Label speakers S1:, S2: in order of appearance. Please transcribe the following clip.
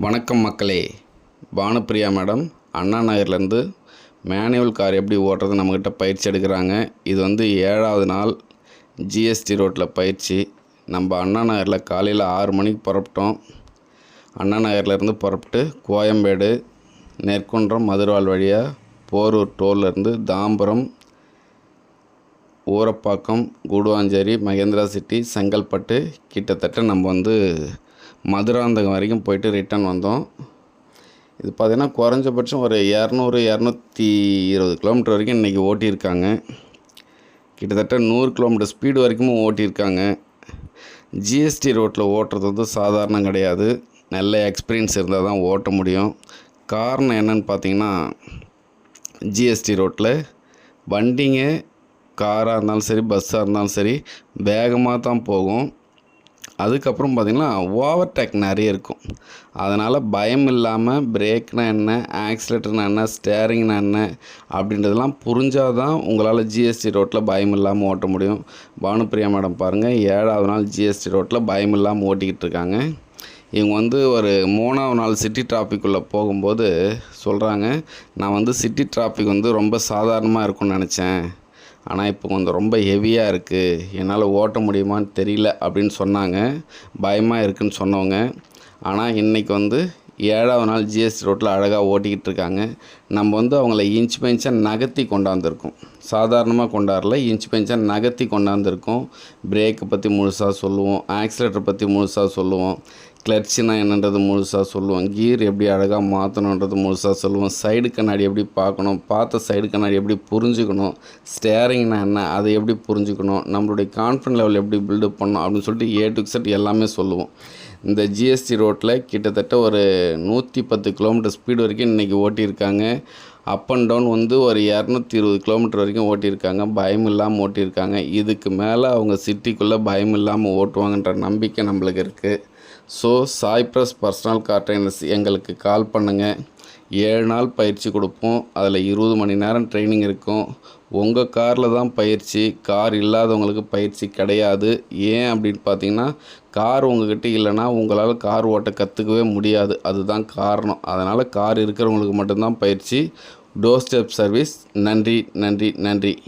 S1: வணக்கம் மக்களே. பானுப்பிரியா மேடம் அண்ணா நகர்லேருந்து மேனுவல் கார் எப்படி ஓட்டுறது நம்மக்கிட்ட பயிற்சி எடுக்கிறாங்க. இது வந்து ஏழாவது நாள் ஜிஎஸ்டி ரோட்டில் பயிற்சி. நம்ம அண்ணா நகரில் காலையில் ஆறு மணிக்கு புறப்பட்டோம். அண்ணா நகர்லேருந்து புறப்பட்டு கோயம்பேடு நெற்குன்றம் மதுரால் வழியாக போரூர் டோல்லேருந்து தாம்பரம் ஊரப்பாக்கம் கூடுவாஞ்சேரி மகேந்திரா சிட்டி செங்கல்பட்டு கிட்டத்தட்ட நம்ம வந்து மதுராந்தகம் வரைக்கும் போயிட்டு ரிட்டர்ன் வந்தோம். இது பார்த்திங்கன்னா குறைஞ்சபட்சம் ஒரு இரநூறு இரநூத்தி இருபது கிலோமீட்டர் வரைக்கும் இன்றைக்கி ஓட்டியிருக்காங்க. கிட்டத்தட்ட நூறு கிலோமீட்டர் ஸ்பீடு வரைக்கும் ஓட்டியிருக்காங்க. ஜிஎஸ்டி ரோட்டில் ஓட்டுறது வந்து சாதாரணம் கிடையாது. நல்ல எக்ஸ்பீரியன்ஸ் இருந்தால் தான் ஓட்ட முடியும். காரணம் என்னன்னு பார்த்தீங்கன்னா ஜிஎஸ்டி ரோட்டில் வண்டிங்க காராக இருந்தாலும் சரி பஸ்ஸாக இருந்தாலும் சரி வேகமாக தான் போகும். அதுக்கப்புறம் பார்த்திங்கன்னா ஓவர்டேக் நிறைய இருக்கும். அதனால் பயம் இல்லாமல் பிரேக்னா என்ன ஆக்சிலேட்டர்னா என்ன ஸ்டேரிங்னா என்ன அப்படின்றதெல்லாம் புரிஞ்சால் தான் உங்களால் ஜிஎஸ்டி ரோட்டில் பயம் இல்லாமல் ஓட்ட முடியும். பானுப்பிரியா மேடம் பாருங்கள் ஏழாவது நாள் ஜிஎஸ்டி ரோட்டில் பயம் இல்லாமல் ஓட்டிக்கிட்டு இருக்காங்க. இவங்க வந்து ஒரு மூணாவது நாள் சிட்டி டிராஃபிக்குள்ளே போகும்போது சொல்கிறாங்க நான் வந்து சிட்டி டிராஃபிக் வந்து ரொம்ப சாதாரணமாக இருக்கும்னு நினச்சேன். ஆனால் இப்போ கொஞ்சம் ரொம்ப ஹெவியாக இருக்குது என்னால் ஓட்ட முடியுமான்னு தெரியல அப்படின்னு சொன்னாங்க. பயமாக இருக்குன்னு சொன்னவங்க. ஆனால் இன்றைக்கி வந்து ஏழாவது நாள் ஜிஎஸ்டி ரோட்டில் அழகாக ஓட்டிக்கிட்டு இருக்காங்க. நம்ம வந்து அவங்கள இன்ச் பெஞ்சாக நகர்த்தி கொண்டாந்துருக்கோம். சாதாரணமாக கொண்டாடல இன்ச் பெஞ்சாக நகர்த்தி கொண்டாந்துருக்கோம். பிரேக்கை பற்றி முழுசாக சொல்லுவோம் ஆக்சிலேட்டர் பற்றி முழுசாக சொல்லுவோம் கிளர்ச்சினா என்னன்றது முழுசாக சொல்லுவோம் கீர் எப்படி அழகாக மாற்றணுன்றது முழுசாக சொல்லுவோம் சைடு கண்ணாடி எப்படி பார்க்கணும் பார்த்த சைடு கண்ணாடி எப்படி புரிஞ்சுக்கணும் ஸ்டேரிங்னா என்ன அதை எப்படி புரிஞ்சுக்கணும் நம்மளுடைய கான்ஃபிடன்ட் லெவல் எப்படி பில்டப் பண்ணணும் அப்படின்னு சொல்லிட்டு ஏ டு செட் எல்லாமே சொல்லுவோம். இந்த ஜிஎஸ்டி ரோட்டில் கிட்டத்தட்ட ஒரு நூற்றி பத்து கிலோமீட்டர் ஸ்பீடு வரைக்கும் இன்றைக்கி ஓட்டியிருக்காங்க. அப் அண்ட் டவுன் வந்து ஒரு இரநூத்தி இருபது கிலோமீட்டர் வரைக்கும் ஓட்டியிருக்காங்க. பயம் இல்லாமல் ஓட்டியிருக்காங்க. இதுக்கு மேலே அவங்க சிட்டிக்குள்ளே பயம் இல்லாமல் ஓட்டுவாங்கன்ற நம்பிக்கை நம்மளுக்கு இருக்குது so Cypress personal car trainers எங்களுக்கு கால் பண்ணுங்கள் ஏழு நாள் பயிற்சி கொடுப்போம். அதில் இருபது மணி நேரம் ட்ரைனிங் இருக்கும். உங்கள் காரில் தான் பயிற்சி. கார் இல்லாதவங்களுக்கு பயிற்சி கிடையாது. ஏன் அப்படின்னு பார்த்தீங்கன்னா கார் உங்ககிட்ட இல்லைன்னா உங்களால் கார் ஓட்ட கற்றுக்கவே முடியாது. அதுதான் காரணம். அதனால் கார் இருக்கிறவங்களுக்கு மட்டும்தான் பயிற்சி. டோர் ஸ்டெப் சர்வீஸ் நன்றி நன்றி நன்றி.